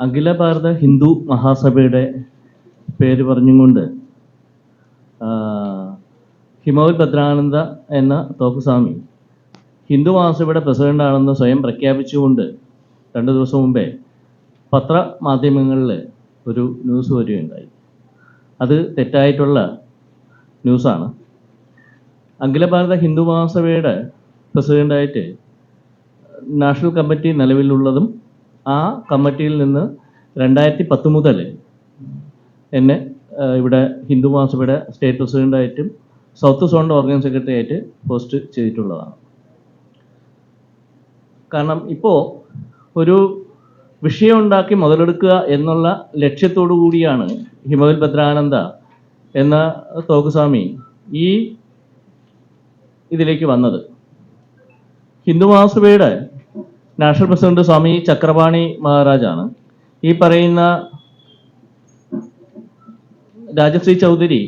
അഖില ഭാരത ഹിന്ദു മഹാസഭയുടെ പേര് പറഞ്ഞുകൊണ്ട് ആ, ഹിമവൽ ഭദ്രാനന്ദ എന്ന തോക്കുസ്വാമി ഹിന്ദു മഹാസഭയുടെ പ്രസിഡന്റാണെന്ന് സ്വയം പ്രഖ്യാപിച്ചുകൊണ്ട് രണ്ട് ദിവസം മുമ്പേ പത്രമാധ്യമങ്ങളിൽ ഒരു ന്യൂസ് വരികയുണ്ടായി. അത് തെറ്റായിട്ടുള്ള ന്യൂസാണ്. അഖില ഭാരത ഹിന്ദു മഹാസഭയുടെ പ്രസിഡന്റായിട്ട് നാഷണൽ കമ്മിറ്റി നിലവിലുള്ളതും ആ കമ്മിറ്റിയിൽ നിന്ന് രണ്ടായിരത്തി പത്ത് മുതൽ എന്നെ ഇവിടെ ഹിന്ദു മഹാസഭയുടെ സ്റ്റേറ്റ് പ്രസിഡന്റായിട്ടും സൗത്ത് സോണിന്റെ ഓർഗനൈസ് സെക്രട്ടറി ആയിട്ട് പോസ്റ്റ് ചെയ്തിട്ടുള്ളതാണ്. കാരണം ഇപ്പോൾ ഒരു വിഷയം ഉണ്ടാക്കി മുതലെടുക്കുക എന്നുള്ള ലക്ഷ്യത്തോടു കൂടിയാണ് ഹിമവൽ ഭദ്രാനന്ദ എന്ന തോക്കുസ്വാമി ഈ ഇതിലേക്ക് വന്നത്. ഹിന്ദു മഹാസഭയുടെ നാഷണൽ പ്രസിഡന്റ് സ്വാമി ചക്രപാണി മഹാരാജാണ്. ഈ പറയുന്ന രാജശ്രീ ചൗധരി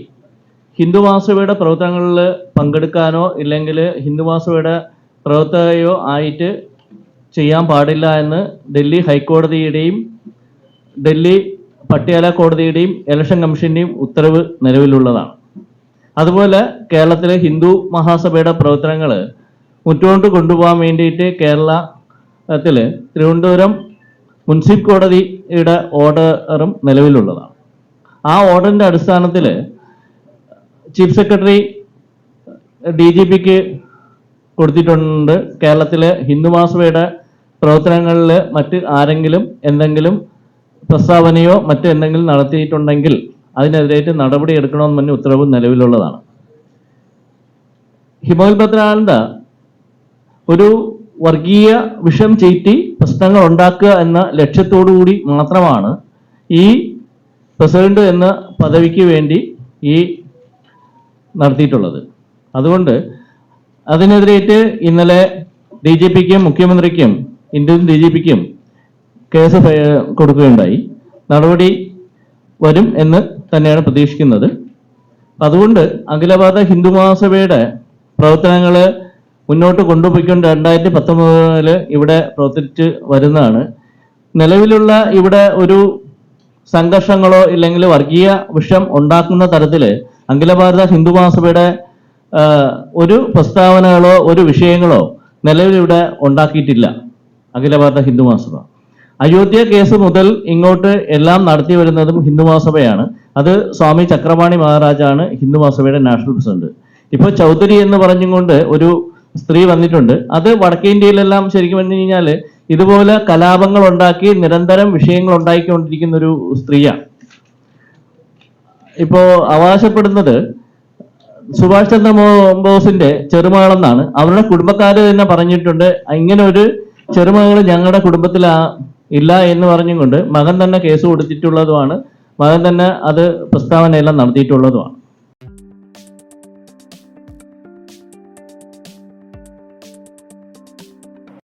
ഹിന്ദു മഹാസഭയുടെ പ്രവർത്തനങ്ങളിൽ പങ്കെടുക്കാനോ ഇല്ലെങ്കിൽ ഹിന്ദുമാസയുടെ പ്രവർത്തകയോ ആയിട്ട് ചെയ്യാൻ പാടില്ല എന്ന് ഡൽഹി ഹൈക്കോടതിയുടെയും ഡൽഹി പട്യാല കോടതിയുടെയും ഇലക്ഷൻ കമ്മീഷന്റെയും ഉത്തരവ് നിലവിലുള്ളതാണ്. അതുപോലെ കേരളത്തിലെ ഹിന്ദു മഹാസഭയുടെ പ്രവർത്തനങ്ങൾ മുന്നോട്ട് കൊണ്ടുപോകാൻ വേണ്ടിയിട്ട് കേരളത്തിൽ തിരുവനന്തപുരം മുൻസിഫ് കോടതിയുടെ ഓർഡറും നിലവിലുള്ളതാണ്. ആ ഓർഡറിന്റെ അടിസ്ഥാനത്തിൽ ചീഫ് സെക്രട്ടറി ഡി ജി പിക്ക് കൊടുത്തിട്ടുണ്ട്. കേരളത്തിലെ ഹിന്ദുമാസഭയുടെ പ്രവർത്തനങ്ങളിൽ മറ്റ് ആരെങ്കിലും എന്തെങ്കിലും പ്രസ്താവനയോ മറ്റ് എന്തെങ്കിലും നടത്തിയിട്ടുണ്ടെങ്കിൽ അതിനെതിരായിട്ട് നടപടി എടുക്കണമെന്ന് പറഞ്ഞ ഉത്തരവ് നിലവിലുള്ളതാണ്. ഹിമോൽ ഭദ്രാനന്ദ ഒരു വർഗീയ വിഷം ചീറ്റി പ്രശ്നങ്ങൾ ഉണ്ടാക്കുക എന്ന ലക്ഷ്യത്തോടുകൂടി മാത്രമാണ് ഈ പ്രസിഡന്റ് എന്ന പദവിക്ക് വേണ്ടി ഈ നടത്തിയിട്ടുള്ളത്. അതുകൊണ്ട് അതിനെതിരായിട്ട് ഇന്നലെ ഡി ജി പിക്കും മുഖ്യമന്ത്രിക്കും ഇന്ത്യൻ ഡി ജി പിക്കും കേസ് കൊടുക്കുകയുണ്ടായി. നടപടി വരും എന്ന് തന്നെയാണ് പ്രതീക്ഷിക്കുന്നത്. അതുകൊണ്ട് അഖിലഭാരത ഹിന്ദു മഹാസഭയുടെ പ്രവർത്തനങ്ങൾ മുന്നോട്ട് കൊണ്ടുപോയിക്കൊണ്ട് രണ്ടായിരത്തി പത്തൊമ്പതിൽ ഇവിടെ പ്രവർത്തിച്ച് വരുന്നതാണ്. നിലവിലുള്ള ഇവിടെ ഒരു സംഘർഷങ്ങളോ ഇല്ലെങ്കിൽ വർഗീയ വിഷം ഉണ്ടാക്കുന്ന തരത്തിൽ അഖിലഭാരത ഹിന്ദു മഹാസഭയുടെ ഒരു പ്രസ്താവനകളോ ഒരു വിഷയങ്ങളോ നിലവിലിവിടെ ഉണ്ടാക്കിയിട്ടില്ല അഖില ഭാരത ഹിന്ദു മഹാസഭ. അയോധ്യ കേസ് മുതൽ ഇങ്ങോട്ട് എല്ലാം നടത്തി വരുന്നതും ഹിന്ദു മഹാസഭയാണ്. അത് സ്വാമി ചക്രപാണി മഹാരാജാണ് ഹിന്ദു മഹാസഭയുടെ നാഷണൽ പ്രസിഡന്റ്. ഇപ്പോൾ ചൗധരി എന്ന് പറഞ്ഞുകൊണ്ട് ഒരു സ്ത്രീ വന്നിട്ടുണ്ട്. അത് വടക്കേ ഇന്ത്യയിലെല്ലാം ശരിക്കും പറഞ്ഞു കഴിഞ്ഞാൽ ഇതുപോലെ കലാപങ്ങൾ ഉണ്ടാക്കി നിരന്തരം വിഷയങ്ങൾ ഉണ്ടാക്കിക്കൊണ്ടിരിക്കുന്ന ഒരു സ്ത്രീയാണ്. ഇപ്പോ അവകാശപ്പെടുന്നത് സുഭാഷ് ചന്ദ്ര ബോസിന്റെ ചെറുമകളെന്നാണ്. അവരുടെ കുടുംബക്കാര് തന്നെ പറഞ്ഞിട്ടുണ്ട് ഇങ്ങനെ ഒരു ചെറുമകൾ ഞങ്ങളുടെ കുടുംബത്തിൽ ഇല്ല എന്ന് പറഞ്ഞുകൊണ്ട് മകൻ തന്നെ കേസ് കൊടുത്തിട്ടുള്ളതുമാണ്. മകൻ തന്നെ അത് പ്രസ്താവനയെല്ലാം നടത്തിയിട്ടുള്ളതുമാണ്.